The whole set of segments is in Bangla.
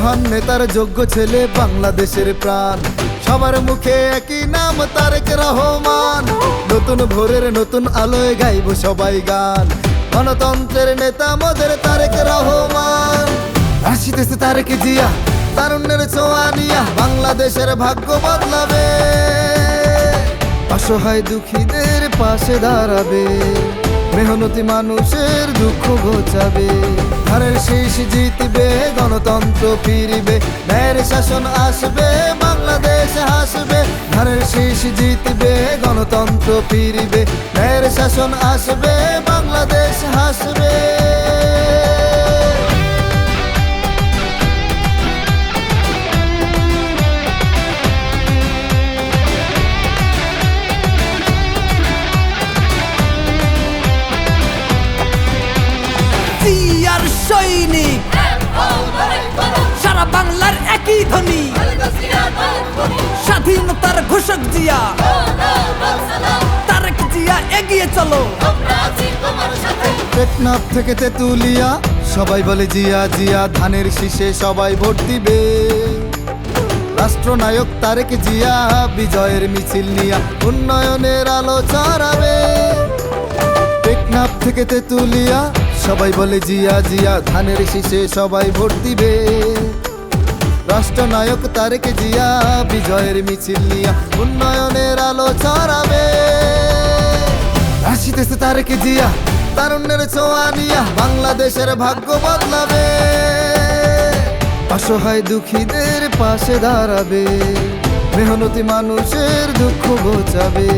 তার যোগ্য ছেলে বাংলাদেশের প্রাণ। সবার মুখে একই নাম, তারেক রহমান। নতুন ভোরের নতুন আলোয় গাইব সবাই গান। গণতন্ত্রের নেতা মোদের তারেক রহমান। আসিতেছে তারেক জিয়া, তারুণ্যের ছোঁয়া নিয়া বাংলাদেশের ভাগ্য বদলাবে। অসহায় দুঃখীদের পাশে দাঁড়াবে। মেহনতি মানুষের দুঃখ ঘোচাবে। ধারের শেষ জিতবে, গণতন্ত্র ফিরবে, ন্যায়ের শাসন আসবে, বাংলাদেশ হাসবে। ধারের শেষ জিতবে, গণতন্ত্র ফিরবে, ন্যায়ের শাসন আসবে, বাংলাদেশ হাসবে। আর সৈনিক। সারা বাংলার একই ধ্বনি। স্বাধীনতার ঘোষক জিয়া। তারেক জিয়া এগিয়ে চলো। টেকনাফ থেকে তেতুলিয়া, সবাই বলে জিয়া জিয়া, ধানের শীষে সবাই ভোট দিবে। রাষ্ট্রনায়ক তারেক জিয়া, বিজয়ের মিছিল নিয়া উন্নয়নের আলো ছড়াবে। টেকনাফ থেকে তেতুলিয়া সবাই বলে জিয়া জিয়া, ধানের শীষে সবাই ভোট দিবে। রাষ্ট্রনায়ক তারেক জিয়া, বিজয়ের মিছিল নিয়া উন্নয়নের আলো ছড়াবে। আসিতেছে তারেক জিয়া, তারুণ্যের ছোঁয়া নিয়া বাংলাদেশের ভাগ্য বদলাবে। অসহায় দুঃখীদের পাশে দাঁড়াবে। মেহনতি মানুষের দুঃখ ঘোচাবে।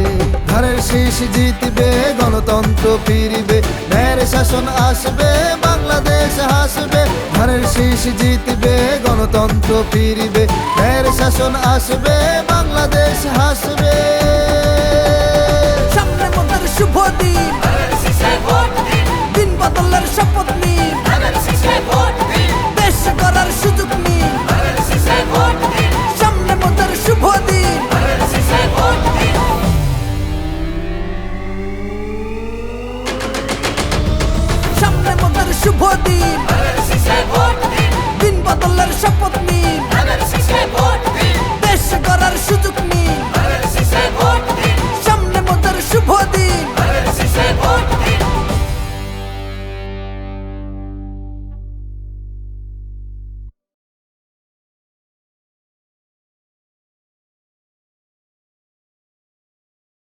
ধারের শেষ জিতবে, গণতন্ত্র ফিরিবে, ন্যায়ের শাসন আসবে, বাংলাদেশ হাসবে। ধারের শেষ জিতবে, গণতন্ত্র ফিরিবে, ন্যায়ের শাসন আসবে, বাংলাদেশ হাসবে। শুভ দিন। দিন বদলের শপথ নিন।